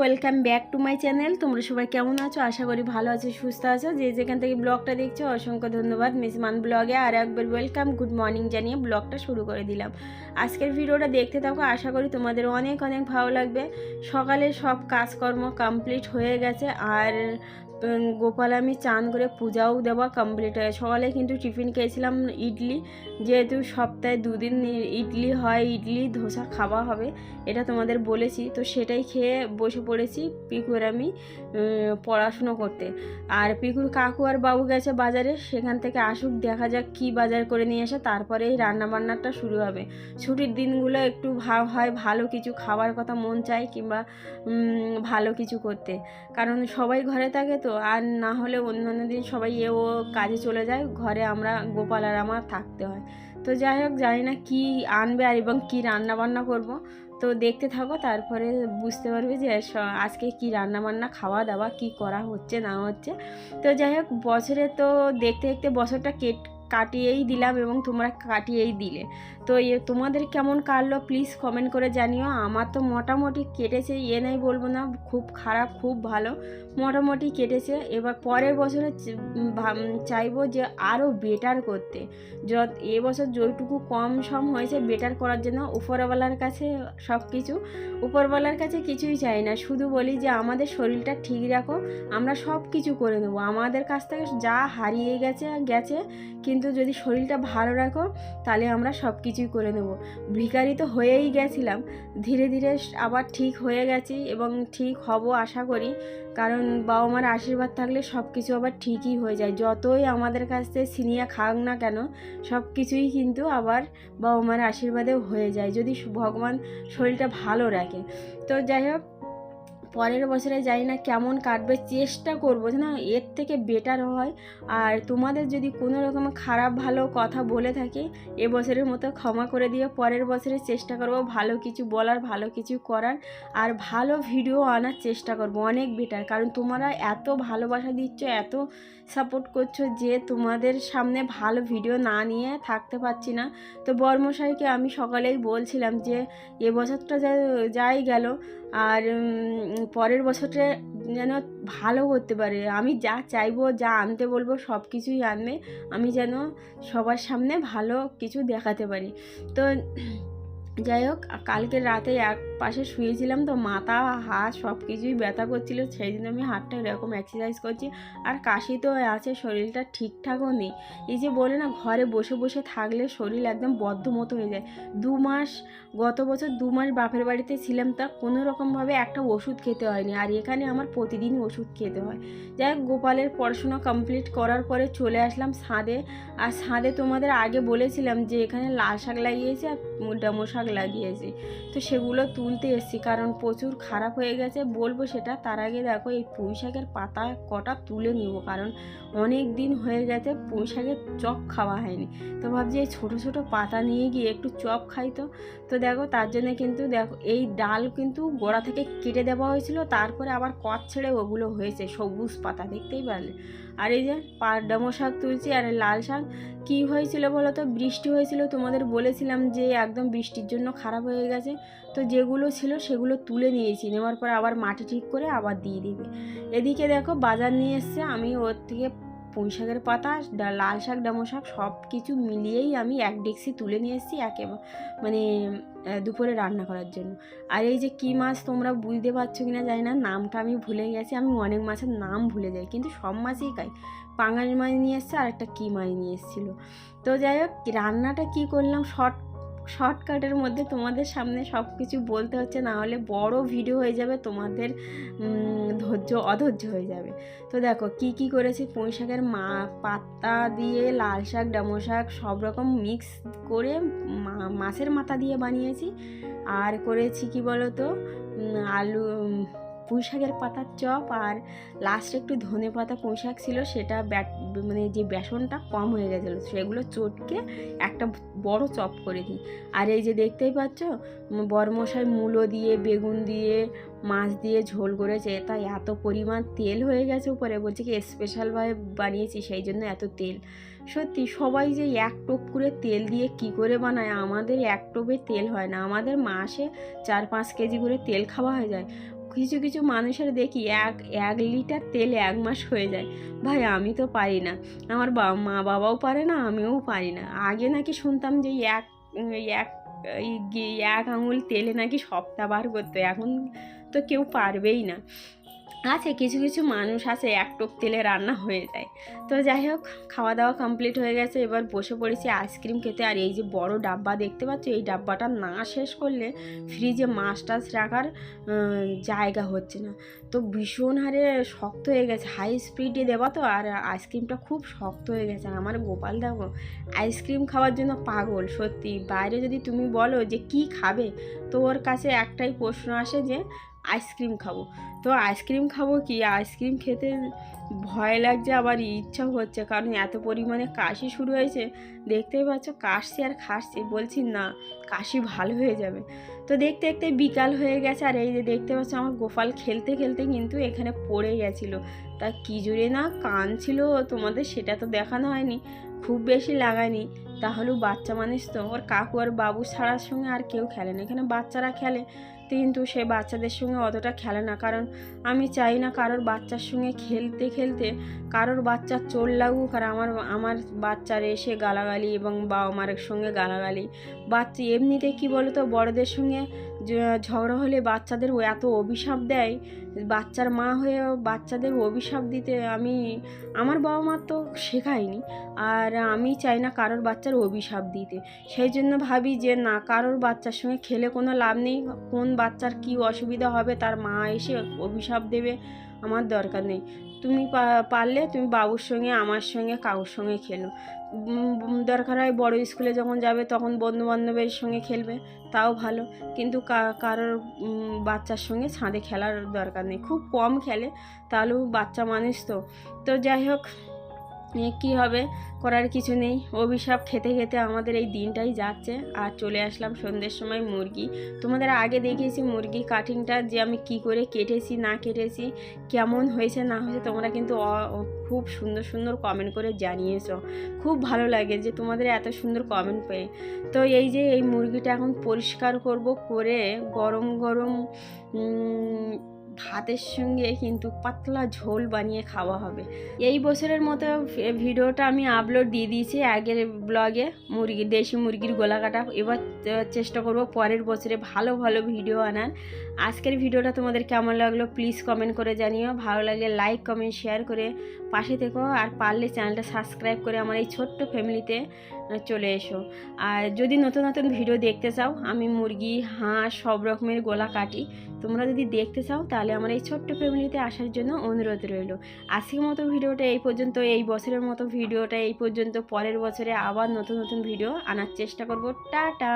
Welcome back to my channel তোমরা সবাই কেমন আছো? আশা করি ভালো আছো, সুস্থ আছো। যে যেখান থেকে ব্লগটা দেখছ, অসংখ্য ধন্যবাদ। মিস মান ব্লগে আর একবার ওয়েলকাম গুড মর্নিং জানিয়ে ব্লগটা শুরু করে দিলাম। আজকের ভিডিওটা দেখতে থাকো, আশা করি তোমাদের অনেক অনেক ভালো লাগবে। সকালে সব কাজকর্ম কমপ্লিট হয়ে গেছে, আর গোপাল আমি চান করে পূজাও দেওয়া কমপ্লিট হয়ে সকালে কিন্তু টিফিন খেয়েছিলাম ইডলি, যেহেতু সপ্তাহে দুদিন ইডলি হয়, ইডলি, ধোসা খাওয়া হবে, এটা তোমাদের বলেছি। তো সেটাই খেয়ে বসে পড়েছি পিকুর আমি পড়াশুনো করতে। আর পিকুর কাকু আর বাবু গেছে বাজারে, সেখান থেকে আসুক, দেখা যাক কি বাজার করে নিয়ে আসে, তারপরেই রান্না বান্নাটা শুরু হবে। ছুটির দিনগুলো একটু ভাব হয় ভালো কিছু খাবার কথা মন চায় কিংবা ভালো কিছু করতে। কারণ সবাই ঘরে থাকে তো আর না হলে অন্যান্য দিন সবাই এ ও কাজে চলে যায়, ঘরে আমরা গোপাল আর আমার থাকতে হয়। তো যাই হোক, জানি না কি আনবে আর এবং কী রান্নাবান্না করব। তো দেখতে থাকো, তারপরে বুঝতে পারবে যে আজকে কি রান্না বান্না খাওয়া দাওয়া কি করা হচ্ছে, না হচ্ছে। তো যাই হোক, বছরে তো দেখতে দেখতে বছরটা কেট কাটিয়েই দিলাম এবং তোমরা কাটিয়েই দিলে। তো তোমাদের কেমন কাটলো প্লিজ কমেন্ট করে জানিও। আমার তো মোটামুটি কেটেছে এ নাই বলব না, খুব খারাপ, খুব ভালো, মোটামুটি কেটেছে। এবার পরের বছরে চাইব যে আরও বেটার করতে। যত এবছর যেটুকু কম সম হয়েছে বেটার করার জন্য, উপরওয়ালার কাছে সব কিছু উপরওয়ালার কাছে কিছুই চাই না। শুধু বলি যে আমাদের শরীরটা ঠিক রাখো, আমরা সব কিছু করে নেব। আমাদের কাছ থেকে যা হারিয়ে গেছে গেছে, কিন্তু যদি শরীরটা ভালো রাখো, তাহলে আমরা সব কিছুই করে নেব। ভিখারি তো হয়েই গেছিলাম। ধীরে ধীরে আবার ঠিক হয়ে গেছি এবং ঠিক হব আশা করি। কারণ বাবা মার আশীর্বাদ থাকলে সব কিছু আবার ঠিকই হয়ে যায়। যতই আমাদের কাছ থেকে সিনিয়া খাক না কেন সব কিছুই কিন্তু আবার বাবা মার আশীর্বাদেও হয়ে যায়। যদি ভগবান শরীরটা ভালো রাখে। তো যাই হোক পরের বছরে জানি না কেমন কাটবে, চেষ্টা করব যে না এর থেকে বেটার হয়। আর তোমাদের যদি কোনো রকম খারাপ ভালো কথা বলে থাকে এবছরের মতো ক্ষমা করে দিয়ে পরের বছরে চেষ্টা করব ভালো কিছু বলার, ভালো কিছু করার। আর ভালো ভিডিও আনার চেষ্টা করব, অনেক বেটার কারণ তোমরা এত ভালোবাসা দিচ্ছ, এত সাপোর্ট করছ যে তোমাদের সামনে ভালো ভিডিও না নিয়ে থাকতে পারছি না। তো বর্মশাইকে আমি সকালেই বলছিলাম যে এবছরটা যাই গেল আর পরের বছরটা যেন ভালো করতে পারে। আমি যা চাইব, যা আনতে বলব, সব কিছুই আনবে। আমি যেন সবার সামনে ভালো কিছু দেখাতে পারি। তো যাই হোক কালকে রাতে এক পাশে শুয়েছিলাম তো মাথা হাত সব কিছুই ব্যথা করছিল। সেই দিন আমি হাতটা এরকম এক্সারসাইজ করছি আর কাশি তো আছে, শরীরটা ঠিকঠাকও নেই। এই যে বলে না, ঘরে বসে বসে থাকলে শরীর একদম বদ্ধ মতো হয়ে যায়। দু মাস, গত বছর দু মাস বাপের বাড়িতে ছিলাম, তা কোনো রকমভাবে একটা ওষুধ খেতে হয়নি। আর এখানে আমার প্রতিদিন ওষুধ খেতে হয়। যাই হোক, গোপালের পড়াশোনা কমপ্লিট করার পরে চলে আসলাম ছাদে। আর ছাদে তোমাদের আগে বলেছিলাম যে এখানে লাল শাক লাগিয়েছে আর ডামো শাক লাগিয়েছি। তো সেগুলো তুলতে এসেছি, কারণ প্রচুর খারাপ হয়ে গেছে। বলব সেটা, তার আগে দেখো, এই পুঁই শাকের পাতা কটা তুলে নিব, কারণ অনেক দিন হয়ে গেছে পুঁই শাকের চপ খাওয়া হয়নি। তো ভাবছি এই ছোটো ছোটো পাতা নিয়ে গিয়ে একটু চপ খাই তো। তো দেখো, তার জন্য কিন্তু দেখো, এই ডাল কিন্তু গোড়া থেকে কেটে দেওয়া হয়েছিল, তারপরে আবার কচ ছেড়ে ওগুলো হয়েছে, সবুজ পাতা, দেখতেই পারলে আর এই যে ডামো শাক তুলছি, আর লাল শাক, কী হয়েছিল বলো তো? বৃষ্টি হয়েছিল, তোমাদের বলেছিলাম যে একদম বৃষ্টির জন্য খারাপ হয়ে গেছে। তো যেগুলো ছিল সেগুলো তুলে নিয়েছি। নেওয়ার পরে আবার মাটি ঠিক করে আবার দিয়ে দিবে। এদিকে দেখো বাজার নিয়ে এসছে। আমি ওর থেকে পুঁই শাকের পাতা লাল শাক, ডামো শাক সব কিছু মিলিয়েই আমি এক ডেক্সি তুলে নিয়ে এসেছি একে মানে দুপুরে রান্না করার জন্য। আর এই যে কী মাছ তোমরা বুঝতে পারছ কি না জানি না, নামটা আমি ভুলে গেছি। আমি অনেক মাছের নাম ভুলে যাই, কিন্তু সব মাছই খাই। পাঙাশ মাছ নিয়ে এসছে আর একটা কী মাছ নিয়ে এসেছিল। তো যাই হোক, রান্নাটা কী করলাম? শর্ট শর্টকাটের মধ্যে তোমাদের সামনে সব কিছু বলতে হচ্ছে, না হলে বড় ভিডিও হয়ে যাবে, তোমাদের ধৈর্য অধৈর্য হয়ে যাবে। তো দেখো, কি কি করেছি? পুঁই শাকের মা, পাতা দিয়ে লাল শাক, ডামো শাক, সব রকম মিক্স করে মাছের মাথা দিয়ে বানিয়েছি। আর করেছি কি বলো তো আলু পুঁই শাকের পাতার চপ আর লাস্টে একটু ধনে পাতা পুঁই শাক ছিল, সেটা ব্যাট মানে যে বেসনটা কম হয়ে গেছিল, সেগুলো চটকে একটা বড় চপ করে দিই। আর এই যে দেখতেই পাচ্ছ, বরমশাই মূলো দিয়ে, বেগুন দিয়ে, মাছ দিয়ে ঝোল করেছে, তাই এত পরিমাণ তেল হয়ে গেছে উপরে, বলছে কি স্পেশালভাবে বানিয়েছি, সেই জন্য এত তেল। সত্যি, সবাই যে এক টোপ করে তেল দিয়ে কি করে বানায়, আমাদের এক টোপে তেল হয় না, আমাদের মাসে চার পাঁচ কেজি করে তেল খাওয়া হয়ে যায়। কিছু কিছু মানুষের দেখি এক এক লিটার তেলে এক মাস হয়ে যায়। ভাই, আমি তো পারি না। আমার মা বাবাও পারে না, আমিও পারি না। আগে নাকি শুনতাম যে এক এক এক আঙুল তেলে নাকি সপ্তাহ বার করতো। এখন তো কেউ পারবেই না। আছে, কিছু কিছু মানুষ আছে, এক টোপ তেলে রান্না হয়ে যায়। তো যাই হোক খাওয়া দাওয়া কমপ্লিট হয়ে গেছে। এবার বসে পড়েছি আইসক্রিম খেতে। আর এই যে বড় ডাব্বা দেখতে পাচ্ছ, এই ডাব্বাটা না শেষ করলে ফ্রিজে মাছ টাছ রাখার জায়গা হচ্ছে না। তো ভীষণ হারে শক্ত হয়ে গেছে। হাই স্পিডে দেওয়া তো, আর আইসক্রিমটা খুব শক্ত হয়ে গেছে। আর আমার গোপাল দেখো আইসক্রিম খাওয়ার জন্য পাগল, সত্যি। বাইরে যদি তুমি বলো যে কি খাবে, তো ওর কাছে একটাই প্রশ্ন আসে যে আইসক্রিম খাব। তো আইসক্রিম খাব কি? আইসক্রিম খেতে ভয় লাগছে আবার ইচ্ছাও হচ্ছে। কারণ এত পরিমাণে কাশি শুরু হয়েছে, দেখতেই পাচ্ছ কাশছি আর খাসছি। বলছি না, কাশি ভালো হয়ে যাবে। তো দেখতে দেখতে বিকাল হয়ে গেছে, আর এই যে দেখতে পাচ্ছ আমার গোপাল খেলতে খেলতে কিন্তু এখানে পড়ে গেছিল। তা কী জুড়ে না কান ছিল তোমাদের সেটা তো দেখানো হয়নি, খুব বেশি লাগায়নি। তাহলেও বাচ্চা মানুষ তো, ওর কাকু আর বাবু ছাড়ার সঙ্গে আর কেউ খেলে না। এখানে বাচ্চারা খেলে। কিন্তু সে বাচ্চাদের সঙ্গে অতটা খেলে না, কারণ আমি চাই না কারোর বাচ্চার সঙ্গে খেলতে খেলতে কারোর বাচ্চার চোর লাগুক আর আমার আমার বাচ্চার এসে গালাগালি এবং বাবা মার সঙ্গে গালাগালি। বাচ্চা এমনিতে কি বলো তো বড়দের সঙ্গে ঝগড়া হলে বাচ্চাদের এত অভিশাপ দেয়, বাচ্চার মা হয়ে বাচ্চাদের অভিশাপ দিতে আমি, আমার বাবা মা তো শেখায়নি। আর আমি চাই না কারোর বাচ্চার অভিশাপ দিতে। সেই জন্য ভাবি যে, না, কারোর বাচ্চার সঙ্গে খেলে কোনো লাভ নেই। কোন বাচ্চার কি অসুবিধা হবে, তার মা এসে অভিশাপ দেবে। আমার দরকার নেই। তুমি পারলে তুমি বাবুর সঙ্গে, আমার সঙ্গে, কাকুর সঙ্গে খেলো। দরকার হয় বড় স্কুলে যখন যাবে তখন বন্ধুবান্ধবের সঙ্গে খেলবে, তাও ভালো। কিন্তু কারোর বাচ্চার সঙ্গে ছাদে খেলার দরকার নেই। খুব কম খেলে, তাহলেও বাচ্চা মানুষ তো। তো যাই হোক এ কী হবে? করার কিছু নেই। অভিশাপ খেতে খেতে আমাদের এই দিনটাই যাচ্ছে। আর চলে আসলাম সন্ধ্যের সময় মুরগি। তোমাদের আগে দেখিয়েছি মুরগি কাটিংটা যে আমি কি করে কেটেছি, না কেটেছি, কেমন হয়েছে, না হয়েছে, তোমরা কিন্তু খুব সুন্দর সুন্দর কমেন্ট করে জানিয়েছ। খুব ভালো লাগে যে তোমাদের এত সুন্দর কমেন্ট পেয়ে। তো এই যে এই মুরগিটা এখন পরিষ্কার করব, করে গরম গরম ভাতের সঙ্গে কিন্তু পাতলা ঝোল বানিয়ে খাওয়া হবে। এই বছরের মতো ভিডিওটা আমি আপলোড দিয়ে দিয়েছি আগের ব্লগে মুরগি, দেশি মুরগির গোলা কাটা। এবার চেষ্টা করব পরের বছরে ভালো ভালো ভিডিও আনার। আজকের ভিডিওটা তোমাদের কেমন লাগল? প্লিজ কমেন্ট করে জানিও। ভালো লাগলে লাইক কমেন্ট শেয়ার করে পাশে থেকো আর পারলে চ্যানেলটা সাবস্ক্রাইব করে আমার এই ছোট্ট ফ্যামিলিতে চলে এসো। আর যদি নতুন নতুন ভিডিও দেখতে চাও, আমি মুরগি, হাঁস, সব রকমের গোলা কাটি, তোমরা যদি দেখতে চাও, তাহলে আমার এই ছোট্ট ফ্যামিলিতে আসার জন্য অনুরোধ রইল। আজকের মতো ভিডিওটা এই পর্যন্ত, এই বছরের মতো ভিডিওটা এই পর্যন্ত, পরের বছরে আবার নতুন নতুন ভিডিও আনার চেষ্টা করব। টাটা!